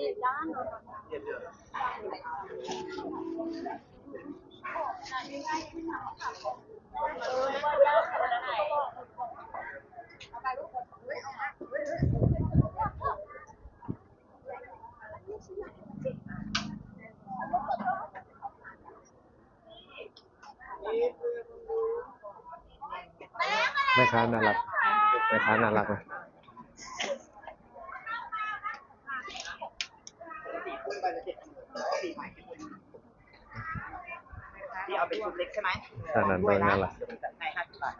ดูวนดีดีด้าน แม่ค้าน่ารักแม่ค้าน่ารักนะ ที่เอาเป็นชุดเล็กใช่ไหมทางนั้นด้วยน่ารักในห้าสิบบาท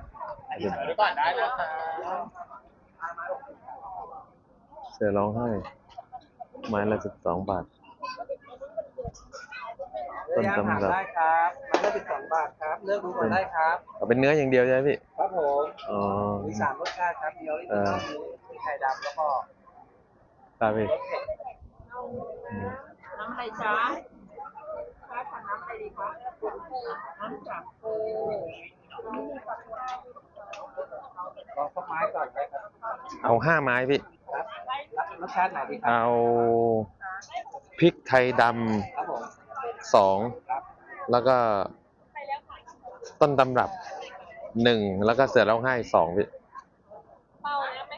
เดี๋ยวเดี๋ยวก่อนได้นะครับเสือร้องไห้ ไม้ละสิบสองบาท ต้นตำรับได้ครับไม้ละสิบสองบาทครับ เลือกดูก่อนได้ครับ เอาเป็นเนื้ออย่างเดียวใช่ไหมพี่ ครับผมอ๋อมีสามรสชาติครับมีออริจินอลมีไข่ดำแล้วก็ตามพี่รสเผ็ดอืม น้ำอะไรจ๊ะคะทานน้ำอะไรดีคะน้ำจากโคลองสักไม้ก่อนได้ครับเอาห้าไม้พี่ครับรับรสชาติไหนดีครับเอาพริกไทยดครับผมำสองครับแล้วก็ต้นตำรับหนึ่งแล้วก็เสือร้องไห้สองพี่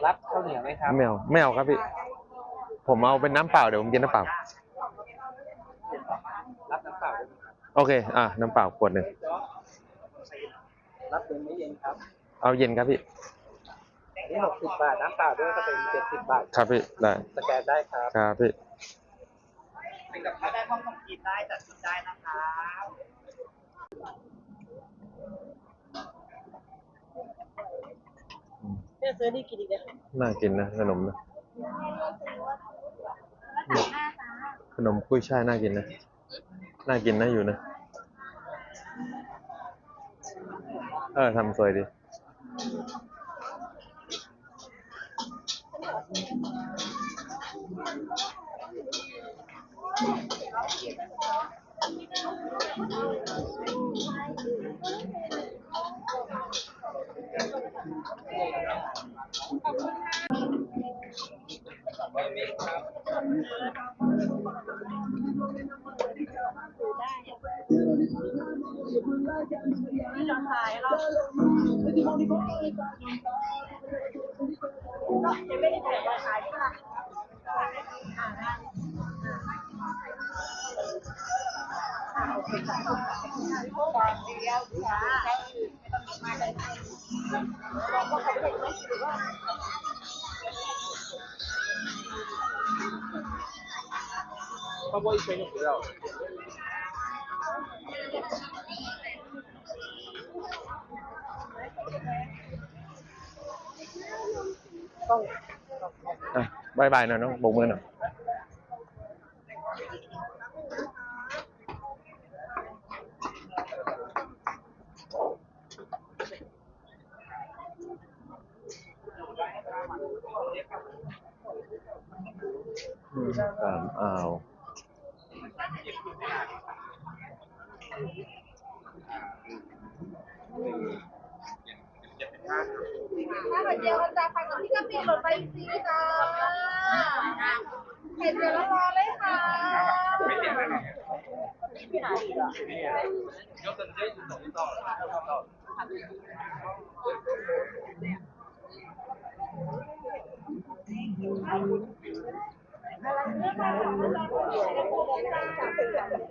รับข้าวเหนียวไหมครับ ไม่เอาไม่เอาครับพี่ ผมเอาเป็นน้ำเปล่าเดี๋ยวผมกินน้ำเปล่า รับน้ำเปล่าด้วยไหมครับ โอเค อะ น้ำเปล่าขวดหนึ่งรับเป็นไม่เย็นครับ เอาเย็นครับพี่ นี่หกสิบบาท น้ำเปล่าด้วยก็เป็นเจ็ดสิบบาท ครับพี่ ได้ สแกนได้ครับ ครับพี่เป็นกับข้าวได้ห้องของกินได้จัดชุดได้นะครับเนี่ยซื้อนี่กินอีกแล้วน่ากินนะขนมนะ ขนมกุ้ยช่ายน่ากินนะ น่ากินนะอยู่นะ เออทำสวยดีที่เราขายเราจะไม่ได้ขายราคาที่ละ包括一圈就不要了。 à, bye bye nào nó bụng lên nào cảm ảo Thank you. ถ้ายบายหน่อยน้องโบกมือหน่อยอืมสามอ่าวถ้าเกิดเดียวเราจะไป กับพี่กะปิหล่น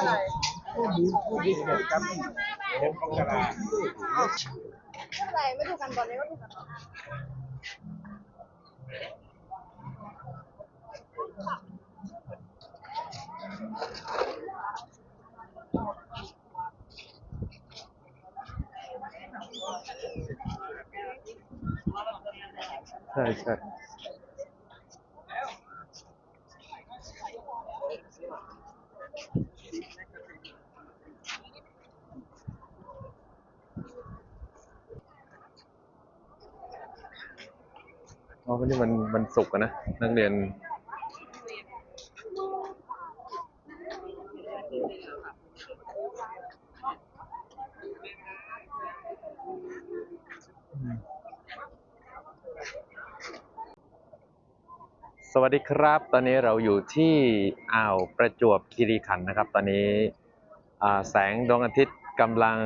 ไปซีจ้าเห็นเดี๋ยวเรารอเลยค่ะอะไรไม่ถูกกันตอนนี้ก็ถูกกันตอนนี้ใช่ใช่ อ๋อ วันนี้มันมันสุกร์นะ นักเรียน สวัสดีครับ ตอนนี้เราอยู่ที่อ่าวประจวบคีรีขันธ์นะครับ ตอนนี้แสงดวงอาทิตย์กำลัง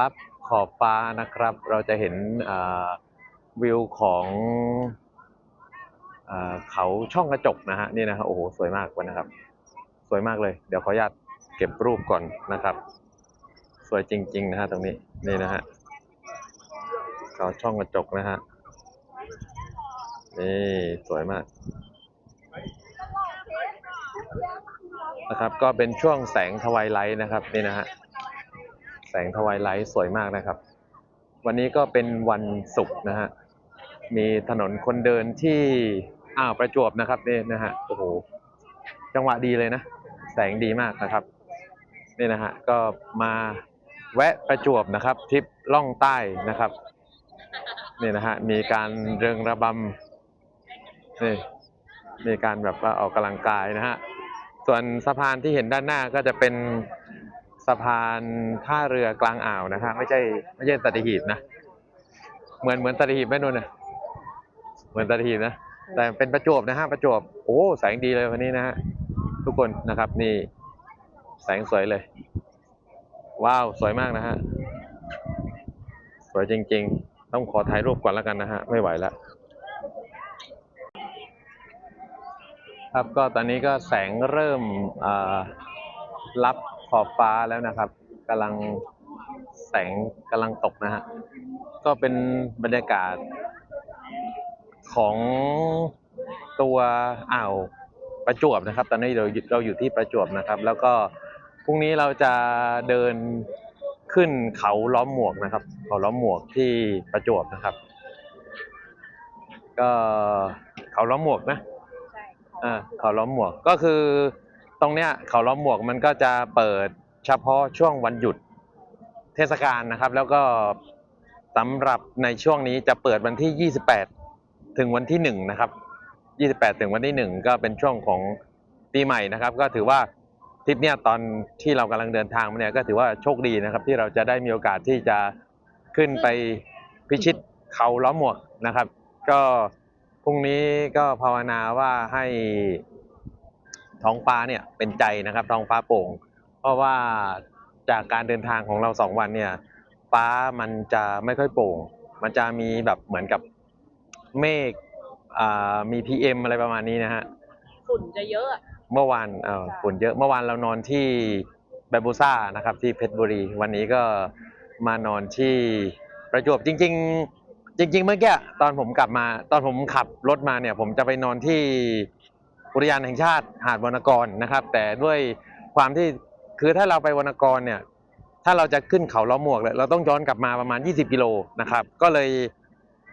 ลับขอบฟ้านะครับ เราจะเห็นวิวของ เขาช่องกระจกนะฮะนี่นะฮะโอ้โหสวยมากเลยนะครับ สวยมากเลย เดี๋ยวขออนุญาตเก็บรูปก่อนนะครับ สวยจริง ๆ นะฮะตรงนี้นี่นะฮะเขาช่องกระจกนะฮะนี่สวยมากนะครับ ก็เป็นช่วงแสงทวายไลท์นะครับนี่นะฮะแสงทวายไลท์สวยมากนะครับ วันนี้ก็เป็นวันศุกร์นะฮะมีถนนคนเดินที่ อ่าวประจวบนะครับนี่นะฮะโอ้โหจังหวะดีเลยนะ แสงดีมากนะครับนี่นะฮะก็มาแวะประจวบนะครับทริปล่องใต้นะครับนี่นะฮะมีการเริงระบำนี่มีการแบบว่าออกกำลังกายนะฮะส่วนสะพานที่เห็นด้านหน้าก็จะเป็นสะพานท่าเรือกลางอ่าวนะฮะไม่ใช่ไม่ใช่สัตหีบนะ เหมือนเหมือนสัตหีบไหมนุ่นน่ะเหมือนสัตหีบนะ แต่เป็นประจวบนะฮะประจวบโอ้แสงดีเลยวันนี้นะฮะทุกคนนะครับนี่แสงสวยเลย ว้าวสวยมากนะฮะสวยจริง ๆ ต้องขอถ่ายรูปก่อนแล้วกันนะฮะไม่ไหวแล้วครับก็ตอนนี้ก็แสงเริ่มรับขอบฟ้าแล้วนะครับกำลังแสงกำลังตกนะฮะก็เป็นบรรยากาศ ของตัวอ่าวประจวบนะครับ ตอนนี้เราเราอยู่ที่ประจวบนะครับ แล้วก็พรุ่งนี้เราจะเดินขึ้นเขาล้อมหมวกนะครับ เขาล้อมหมวกที่ประจวบนะครับ ก็เขาล้อมหมวกนะอ่าเขาล้อมหมวกก็คือตรงเนี้ยเขาล้อมหมวกมันก็จะเปิดเฉพาะช่วงวันหยุดเทศกาลนะครับ แล้วก็สำหรับในช่วงนี้จะเปิดวันที่ 28 ถึงวันที่1นะครับ28 ถึงวันที่ 1 ก็เป็นช่วงของปีใหม่นะครับ ก็ถือว่าทริปเนี้ยตอนที่เรากำลังเดินทางมาเนี่ยก็ถือว่าโชคดีนะครับ ที่เราจะได้มีโอกาสที่จะขึ้นไปพิชิตเขาล้อมหมวกนะครับ ก็พรุ่งนี้ก็ภาวนาว่าให้ท้องฟ้าเนี่ยเป็นใจนะครับท้องฟ้าโปร่ง เพราะว่าจากการเดินทางของเราสองวันเนี่ย ฟ้ามันจะไม่ค่อยโปร่ง มันจะมีแบบเหมือนกับ เมฆอ่ามี PM อะไรประมาณนี้นะฮะ ฝุ่นจะเยอะอะ เมื่อวานเอ่อใช่ฝนเยอะ เมื่อวานเรานอนที่แบมบูซ่านะครับที่เพชรบุรี วันนี้ก็มานอนที่ประจวบจริง ๆ จริง ๆ เมื่อกี้ตอนผมกลับมา ตอนผมขับรถมาเนี่ย ผมจะไปนอนที่อุทยานแห่งชาติหาดวรรณกรนะครับ แต่ด้วยความที่คือถ้าเราไปวรรณกรเนี่ย ถ้าเราจะขึ้นเขาล้อมหมวกเลยเราต้องย้อนกลับมาประมาณ 20 กิโลนะครับ ก็เลย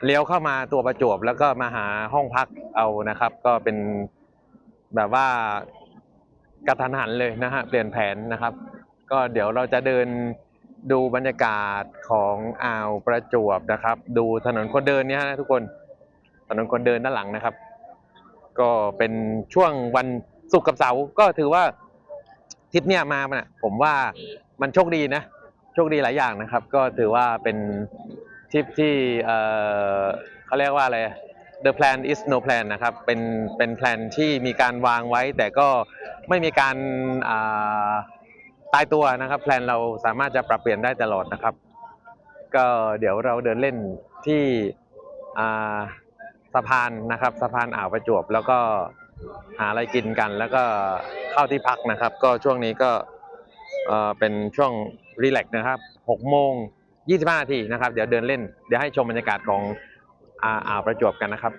เลี้ยวเข้ามาตัวประจวบแล้วก็มาหาห้องพักเอานะครับ ก็เป็นแบบว่ากระทันหันเลยนะฮะเปลี่ยนแผนนะครับ ก็เดี๋ยวเราจะเดินดูบรรยากาศของอ่าวประจวบนะครับ ดูถนนคนเดินเนี่ยนะทุกคนถนนคนเดินด้านหลังนะครับ ก็เป็นช่วงวันศุกร์กับเสาร์ก็ถือว่าทริปเนี่ยมาเนี่ยผมว่ามันโชคดีนะโชคดีหลายอย่างนะครับ ก็ถือว่าเป็น ทริปที่เขาเรียกว่าอะไร the plan is no plan นะครับ เป็นเป็นแพลนที่มีการวางไว้ แต่ก็ไม่มีการตายตัวนะครับแพลนเราสามารถจะปรับเปลี่ยนได้ตลอดนะครับ ก็เดี๋ยวเราเดินเล่นที่สะพานนะครับสะพานอ่าวประจวบ แล้วก็หาอะไรกินกัน แล้วก็เข้าที่พักนะครับ ก็ช่วงนี้ก็เอ่อเป็นช่วงรีแลกซ์นะครับ6โมง 25นาทีนะครับ เดี๋ยวเดินเล่น เดี๋ยวให้ชมบรรยากาศของอ่าอ่าวประจวบกันนะครับ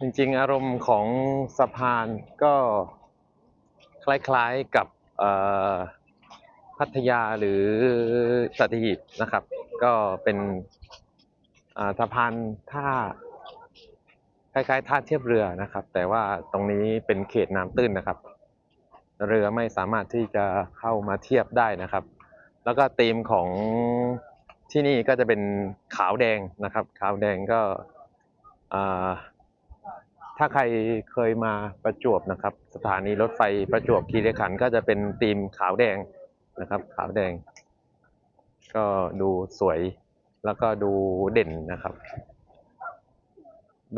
จริงๆ อารมณ์ของสะพานก็คล้ายๆกับเอ่อ พัทยาหรือสัตหีบนะครับ ก็เป็นสะพานท่าคล้ายๆท่าเทียบเรือนะครับ แต่ว่าตรงนี้เป็นเขตน้ำตื้นนะครับ เรือไม่สามารถที่จะเข้ามาเทียบได้นะครับ แล้วก็ธีมของที่นี่ก็จะเป็นขาวแดงนะครับ ขาวแดงก็ถ้าใครเคยมาประจวบนะครับ สถานีรถไฟประจวบคีรีขันธ์ก็จะเป็นธีมขาวแดง นะครับ ขาวแดง ก็ดูสวยแล้วก็ดูเด่นนะครับ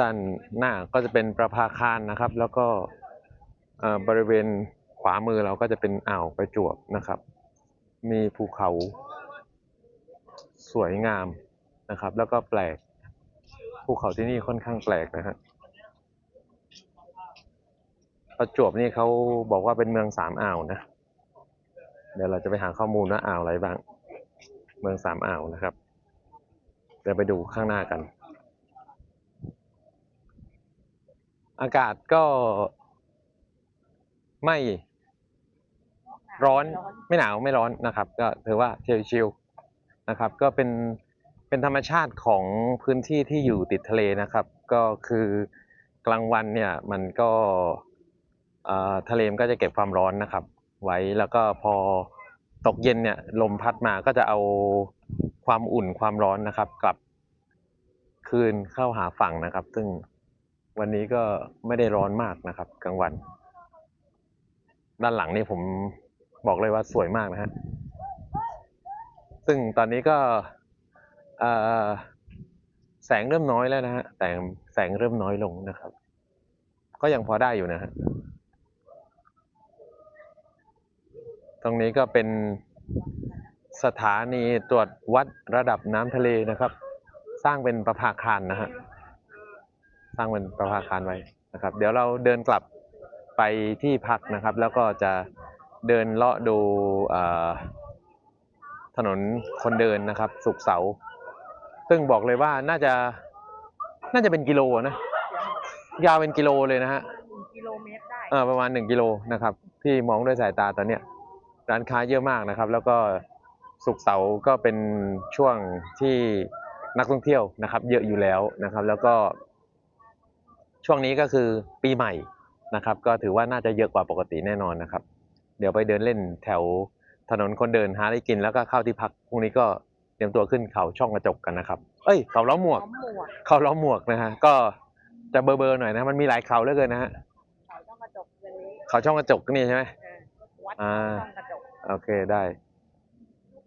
ด้านหน้าก็จะเป็นประภาคารนะครับ แล้วก็บริเวณขวามือเราก็จะเป็นอ่าวประจวบนะครับ มีภูเขาสวยงามนะครับ แล้วก็แปลกภูเขาที่นี่ค่อนข้างแปลกนะฮะประจวบนี่เขาบอกว่าเป็นเมืองสามอ่าวนะ เดี๋ยวเราจะไปหาข้อมูลว่าอ่าวอะไรบ้าง เมืองสามอ่าวนะครับ เดี๋ยวไปดูข้างหน้ากัน อากาศก็ไม่ร้อนไม่หนาวไม่ร้อนนะครับ ก็ถือว่าชิลๆนะครับ ก็เป็นเป็นธรรมชาติของพื้นที่ที่อยู่ติดทะเลนะครับ ก็คือกลางวันเนี่ยมันก็อ่อทะเลมันก็จะเก็บความร้อนนะครับ ไว้ แล้วก็พอตกเย็นเนี่ยลมพัดมาก็จะเอาความอุ่นความร้อนนะครับ กลับคืนเข้าหาฝั่งนะครับ ซึ่งวันนี้ก็ไม่ได้ร้อนมากนะครับ กลางวัน ด้านหลังนี่ผมบอกเลยว่าสวยมากนะฮะซึ่งตอนนี้ก็แสงเริ่มน้อยแล้วนะฮะแต่แสงเริ่มน้อยลงนะครับ ก็ยังพอได้อยู่นะฮะ รงนี้ก็เป็นสถานีตรวจวัดระดับน้ำทะเลนะครับ สร้างเป็นประภาคารนะฮะสร้างเป็นประภาคารไว้นะครับ เดี๋ยวเราเดินกลับไปที่พักนะครับ แล้วก็จะเดินเลาะดูเอ่อถนนคนเดินนะครับ สุกร์เสาร์ซึ่งบอกเลยว่าน่าจะน่าจะเป็นกิโลนะยาวเป็นกิโลเลยนะฮะหนึ่งกิโลเมตรได้เออประมาณหนึ่งกิโลนะครับ ที่มองด้วยสายตาตอนเนี้ย ร้านค้าเยอะมากนะครับ แล้วก็สุกร์เสาร์ก็เป็นช่วงที่นักท่องเที่ยวนะครับ เยอะอยู่แล้วนะครับ แล้วก็ ช่วงนี้ก็คือปีใหม่นะครับ ก็ถือว่าน่าจะเยอะกว่าปกติแน่นอนนะครับ เดี๋ยวไปเดินเล่นแถวถนนคนเดินหาอะไรกินแล้วก็เข้าที่พักพรุ่งนี้ก็เตรียมตัวขึ้นเขาช่องกระจกกันนะครับ เอ้ย เขาล้อมหมวกล้อมหมวก เขาล้อมหมวกนะฮะ ก็จะเบอร์เบอร์ๆหน่อยนะ มันมีหลายเขาเหลือเกินนะฮะ เขาต้องกระจกเรือนนี้เขาช่องกระจกนี่ใช่ไหมเออวัดอ่าต้องกระจก โอเคได้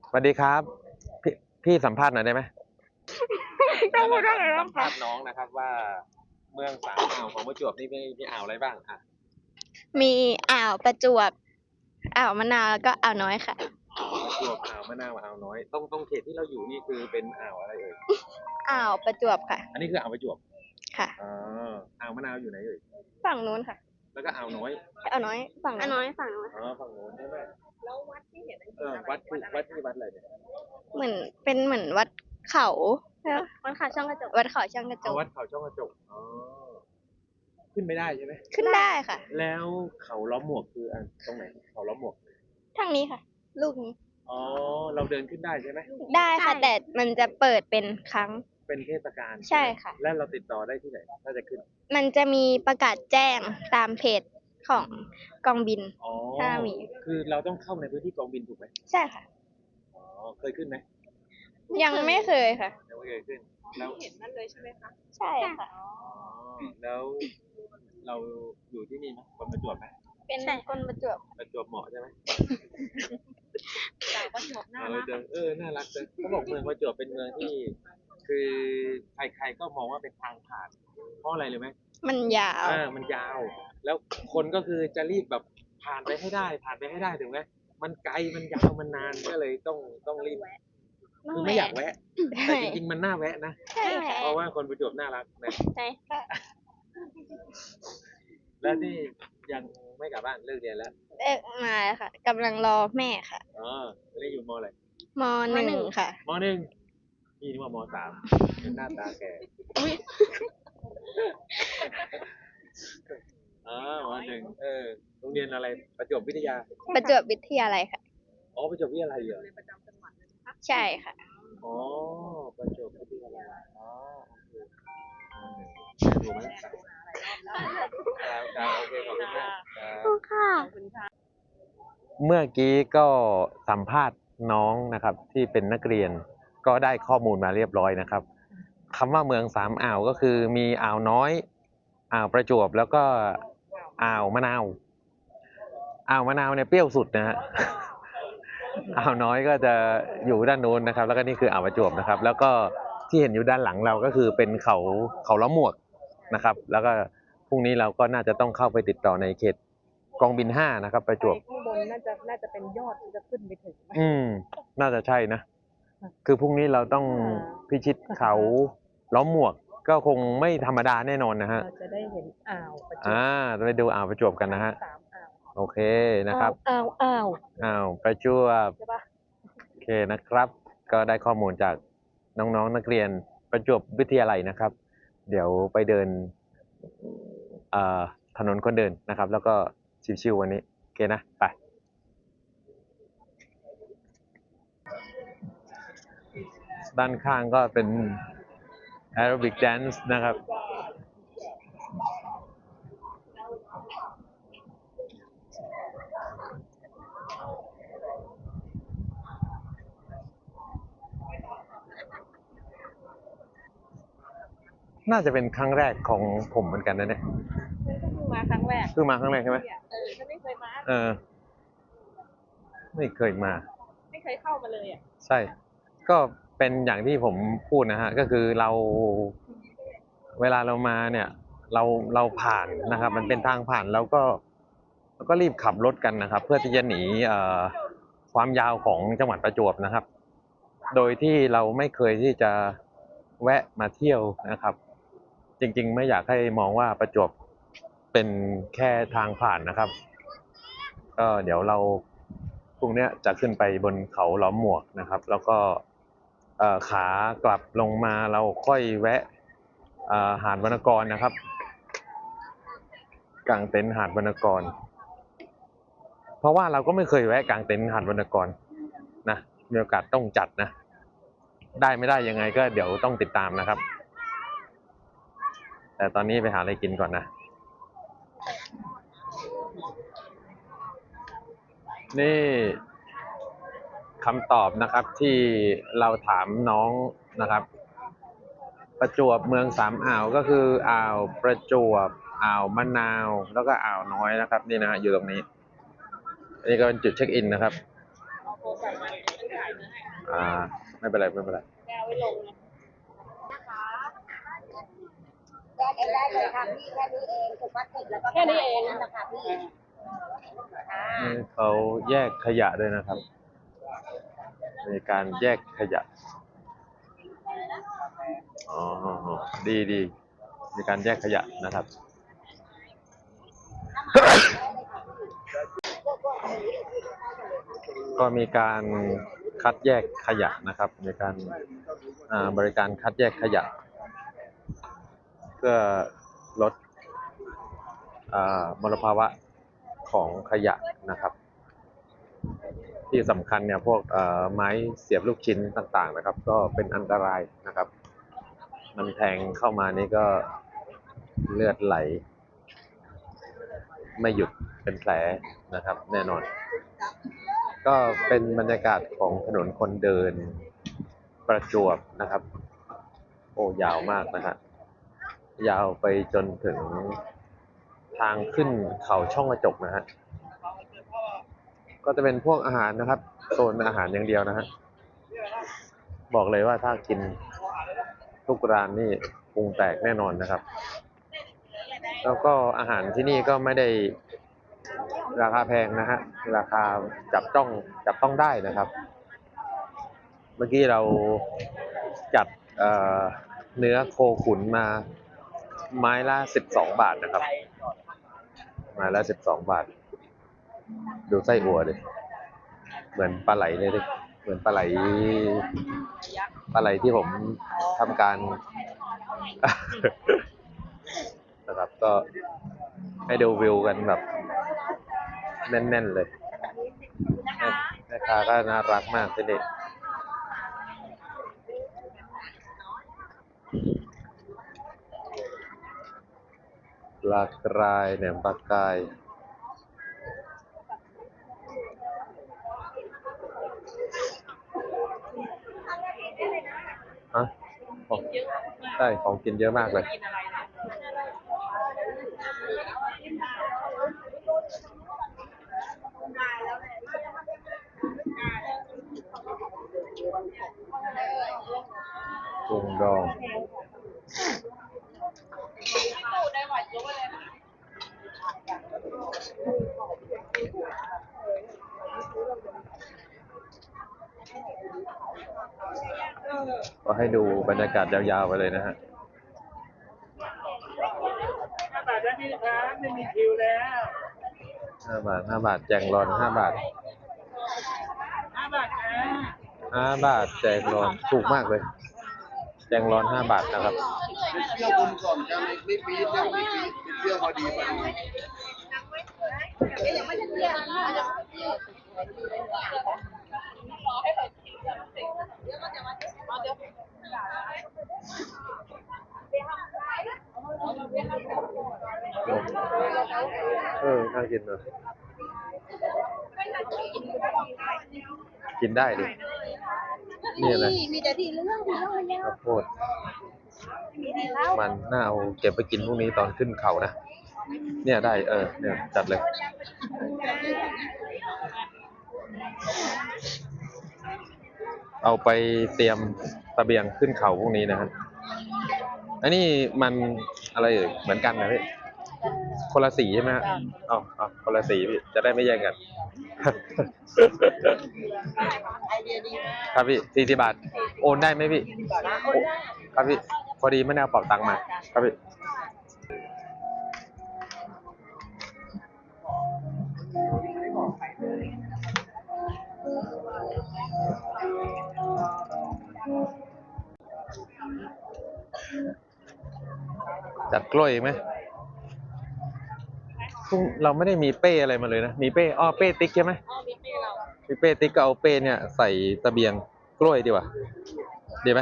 สวัสดีครับ พี่พี่สัมภาษณ์หน่อยได้ไหมต้องพูดว่าอะไรบ้างสัมภาษณ์น้องนะครับว่าเมืองสามอ่าวของประจวบนี่มีมีอ่าวอะไรบ้างอะมีอ่าวประจวบ อ่าวมะนาวแล้วก็อ่าวน้อยค่ะ ประจวบอ่าวมะนาวอ่าวน้อยตรงตรงเขตที่เราอยู่นี่คือเป็นอ่าวอะไรเอ่ยอ่าวประจวบค่ะ อันนี้คืออ่าวประจวบค่ะ อ๋ออ่าวมะนาวอยู่ไหนเอ่ยฝั่งนู้นค่ะแล้วก็อ่าวน้อย อ่าวน้อย ฝั่งอ่าวน้อยฝั่งนู้นอ๋อฝั่งโน้นใช่ไหม แล้ววัดที่เห็นนั่นเอคือออะไรวัดคืออะไรวัดที่วัดอะไรเนี่ยเหมือนเป็นเหมือนวัดเขาวัดเขาช่องกระจกวัดเขาช่องกระจอ๋อกวัดเขาช่องกระจกอ๋อขึ้นไม่ได้ใช่ไหมขึ้นได้ค่ะ แล้วเขาล้อมหมวกคืออันตรงไหนเขาล้อมหมวกทางนี้ค่ะ ลูกนี้อ๋อเราเดินขึ้นได้ใช่ไหมได้ค่ะ แต่มันจะเปิดเป็นครั้ง เป็นเทศกาลใช่ค่ะ แล้วเราติดต่อได้ที่ไหนถ้าจะขึ้น มันจะมีประกาศแจ้งตามเพจ ของกองบิน อ๋อถ้ามี คือเราต้องเข้าในพื้นที่กองบินถูกไหมใช่ค่ะ อ๋อเคยขึ้นไหมยังไม่เคยค่ะ ยังไม่เคยขึ้น แล้วที่เห็นนั่นเลยใช่ไหมคะใช่ค่ะ อ๋อแล้วเราอยู่ที่นี่ไหมคนประจวบไหมเป็นคนประจวบประจวบเหมาะใช่ไหมสาวประจวบน่าเออรักเดินเออน่ารักจังเขาบอกเมืองประจวบเป็นเมืองที่ คือใครๆก็มองว่าเป็นทางผ่าน เพราะอะไรเลยไหมมันยาวอ่ามันยาว แล้วคนก็คือจะรีบแบบผ่านไปให้ได้ ผ่านไปให้ได้ถูกไหมมันไกลมันยาวมันนานก็เลยต้องต้องรีบคือไม่อยากแวะ แต่จริงๆมันน่าแวะนะใช่ค่ะเพราะว่าคนประจวบน่ารักนะใช่ค่ะแล้วนี่ยังไม่กลับบ้านเลิกเรียนแล้วเลิกมาแล้วค่ะกำลังรอแม่ค่ะอ๋อเรียนอยู่มอะไรมหนึ่งค่ะมหนึ่งพี่นึกว่ามสามเป็นหน้าตาแก่ อ๋อมหนึ่งเออโรงเรียนอะไรประจวบวิทยา ประจวบวิทยาลัยค่ะ อ๋อประจวบวิทยาลัยเหรอ ประจำจังหวัดเลยนะคะใช่ค่ะ อ๋อประจวบวิทยาลัยอ๋อโอเคมหนึ่งดูไหมครับครับโอเคขอบคุณมากครับค่ะ ขอบคุณค่ะ เมื่อกี้ก็สัมภาษณ์น้องนะครับที่เป็นนักเรียนก็ได้ข้อมูลมาเรียบร้อยนะครับคำว่าเมืองสามอ่าวก็คือมีอ่าวน้อย อ่าวประจวบแล้วก็ อ่าวมะนาวอ่าวมะนาวเนี่ยเปรี้ยวสุดนะฮะอ่าวน้อยก็จะอยู่ด้านโน้นนะครับ แล้วก็นี่คืออ่าวประจวบนะครับ แล้วก็ที่เห็นอยู่ด้านหลังเราก็คือเป็นเขาเขาล้อมหมวกนะครับ แล้วก็พรุ่งนี้เราก็น่าจะต้องเข้าไปติดต่อในเขตกองบินห้านะครับ ประจวบข้างบนน่าจะน่าจะเป็นยอดที่จะขึ้นไปถึงอืม น่าจะใช่นะ คือพรุ่งนี้เราต้องอ่าพิชิตเขาล้อมหมวก ก็คงไม่ธรรมดาแน่นอนนะฮะเราจะได้เห็นอ่าวประจวบอ่าไปดูอ่าวประจวบกันนะฮะสามอ่าวโอเคนะครับอ่าวอ่าวอ่าวประจวบใช่ปะโอเคนะครับ ก็ได้ข้อมูลจากน้องๆนักเรียนประจวบวิทยาลัยนะครับ เดี๋ยวไปเดินเอ่อถนนคนเดินนะครับ แล้วก็ชิวๆวันนี้โอเคนะไปด้านข้างก็เป็น แอโรบิกแดนซ์นะครับ น่าจะเป็นครั้งแรกของผมเหมือนกันนะเนี่ยเพิ่งมาครั้งแรกเพิ่งมาครั้งแรกใช่ไหมเนี่ยเออฉันไม่เคยมา เออ ไม่เคยมา ไม่เคยเข้ามาเลยอะ ใช่ ก็ เป็นอย่างที่ผมพูดนะฮะก็คือเราเวลาเรามาเนี่ย เราเราผ่านนะครับ มันเป็นทางผ่านแล้วก็ก็รีบขับรถกันนะครับ เพื่อที่จะหนีเอ่อความยาวของจังหวัดประจวบนะครับ โดยที่เราไม่เคยที่จะแวะมาเที่ยวนะครับ จริง ๆ ไม่อยากให้มองว่าประจวบเป็นแค่ทางผ่านนะครับก็เดี๋ยวเราพรุ่งนี้จะขึ้นไปบนเขาล้อมหมวกนะครับ แล้วก็ ขากลับลงมาเราค่อยแวะหาดวรรณกรนะครับกางเต็นท์หาดวรรณกร เพราะว่าเราก็ไม่เคยแวะกางเต็นท์หาดวรรณกรนะมีโอกาสต้องจัดนะ ได้ไม่ได้ยังไงก็เดี๋ยวต้องติดตามนะครับ แต่ตอนนี้ไปหาอะไรกินก่อนนะ นี่ คำตอบนะครับที่เราถามน้องนะครับ ประจวบเมืองสามอ่าวก็คืออ่าวประจวบอ่าวมะนาว แล้วก็อ่าวน้อยนะครับ นี่นะฮะอยู่ตรงนี้ อันนี้ก็เป็นจุดเช็คอินนะครับเอาโทรศัพท์มาเดี๋ยวฉันถ่ายมาให้อ่าไม่เป็นไรไม่เป็นไรแกเอาไว้ลงนะแยกเองได้เลยค่ะพี่แค่นี้เองถูกพลาสติกแล้วก็แค่นี้เองนั่นแหละค่ะพี่ค่ะนี่เขาแยกขยะด้วยนะครับ มีการแยกขยะ อ๋อ ดีดีมีการแยกขยะนะครับ ก็มีการคัดแยกขยะนะครับมีการบริการคัดแยกขยะ เพื่อลดอมลภาวะของขยะนะครับ ที่สำคัญเนี่ยพวกเอ่อไม้เสียบลูกชิ้นต่างๆนะครับ ก็เป็นอันตรายนะครับ มันแทงเข้ามานี่ก็เลือดไหล ไม่หยุดเป็นแผลนะครับ แน่นอน ก็เป็นบรรยากาศของถนนคนเดินประจวบนะครับ โอ้ยาวมากนะฮะยาวไปจนถึงทางขึ้นเขาช่องกระจกนะฮะ ก็จะเป็นพวกอาหารนะครับโซนอาหารอย่างเดียวนะฮะบอกเลยว่าถ้ากินทุกร้านนี่ปรุงแตกแน่นอนนะครับ แล้วก็อาหารที่นี่ก็ไม่ได้ราคาแพงนะฮะราคาจับต้องจับต้องได้นะครับ เมื่อกี้เราจัดเเนื้อโคขุนมาไม้ละสิบสองบาทนะครับ ไม้ละสิบสองบาท ดูไส้อั่วดิเหมือนปลาไหลเลยดิเหมือนปลาไหลปลาไหลที่ผมทำการนะครับก็ให้ดูวิวกันแบบแน่นๆเลยแม่ค้าก็น่ารักมากที่นี่ลากรายแหนมปลากรายฮะ ของใช่ของกินเยอะมากเลย กินอะไรนะกุ้งดอง ก็ให้ดูบรรยากาศยาวๆไปเลยนะฮะห้าบาทได้พี่ครับไม่มีคิวแล้วห้าบาทห้าบาทแจงรอนห้าบาทห้าบาทนะห้าบาทแจงรอนถูกมากเลย แจงรอนห้าบาทนะครับเที่ยวคุณก่อนจะไม่ไม่ปีดยังไม่ปีดเที่ยวพอดีพอดียังไม่ทันเที่ยงอาจจะ เออน่ากินเลยกินได้ดิ นี่อะไรมีแต่ที่เรื่องที่เรื่องเนี่ยข้าวโพดมันน่าเอาเก็บไปกินพรุ่งนี้ตอนขึ้นเขานะ เนี่ยได้เออ เนี่ยจัดเลย เอาไปเตรียมเสบียงขึ้นเขาพรุ่งนี้นะครับอันนี้มันอะไรเอ่ยเหมือนกันนะพี่ คนละสีใช่ไหมฮะอ๋ออ๋อคนละสีพี่จะได้ไม่แย่งกันครับพี่สี่สิบาท โอนได้ไหมพี่ โอครับพี่ พอดีไม่ได้เอาเป๋าตังค์มา ครับพี่ จัดกล้วยอีกไหมพรุ่ งเราไม่ได้มีเป้อะไรมาเลยนะ มีเป้อ้อเป้ติ๊กใช่ไหมอ๋อมีเป้เรามีเป้ติ๊กก็เอาเป้เนี่ยใส่เสบียงกล้วยดีกว่าดีไหม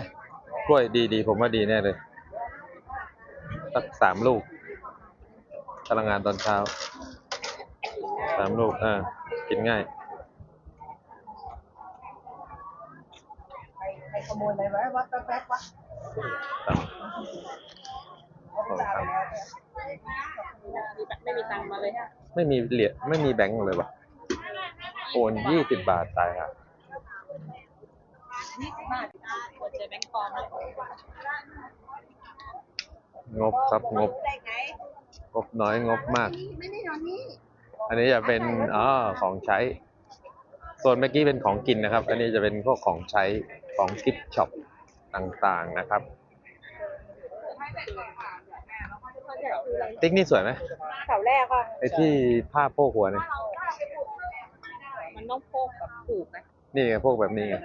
กล้วยดีดีผมว่าดีแน่เลยสักสามลูกพลังงานตอนเช้าสามลูกอ่ากินง่ายใครขโมยอะไรไว้วัดแป๊บๆวะ ครับสองสาม ไม่มีตั งค์มาเลยฮะไม่มีเหรียญไม่มีแบงค์เลยวะโอนยี่สิบบาทตายครับยี่สิบบาทควรเจอแบงค์ปลอมเลยงบครับงบ งบน้อยงบมากไม่ได้นอนนี่อันนี้จะเป็นอ๋อของใช้ ส่วนเมื่อกี้เป็นของกินนะครับ อันนี้จะเป็นพวกของใช้ของกิฟต์ช็อปต่างๆนะครับ ติ๊กนี่สวยไหมเสาแรกอะไอ้ที่ผ้าโพกหัวเนี่ยมันต้องโพกกับผูกนะนี่ไงพวกแบบนี้ไง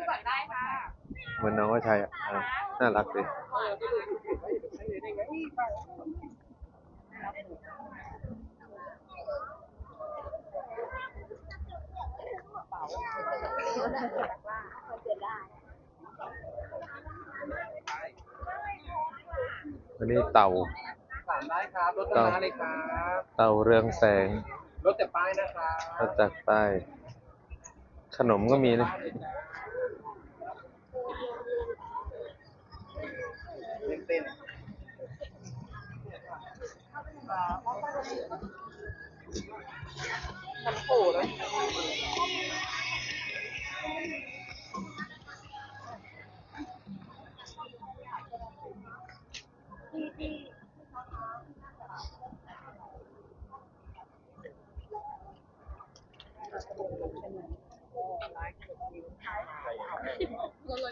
เหมือนน้องก็ใช้อะอะน่ารักดีอันนี้เต่าสามได้ค รับรถต้นไม้เลยครับเต่าเรืองแสง รถแต่ป้ายนะครับมาจากใต้ขนมก็มีนะเต้นมันผูกเล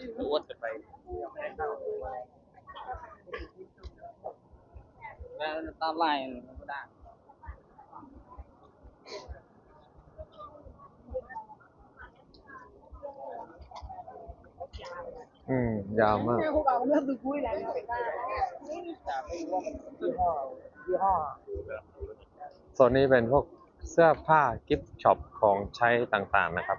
ยรถจะไปแล้วตามไล่ก็ได้อืม ยาวมาก พวกเราเริ่มดูกุ้ยแล้วแต่ไม่รู้ว่ามันยี่ห้อยี่ห้อโซนนี้เป็นพวก เสื้อผ้ากิฟต์ช็อปของใช้ต่างๆนะครับ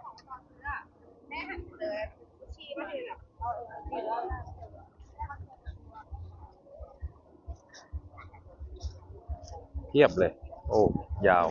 เทียบเลย โอ้ ยาว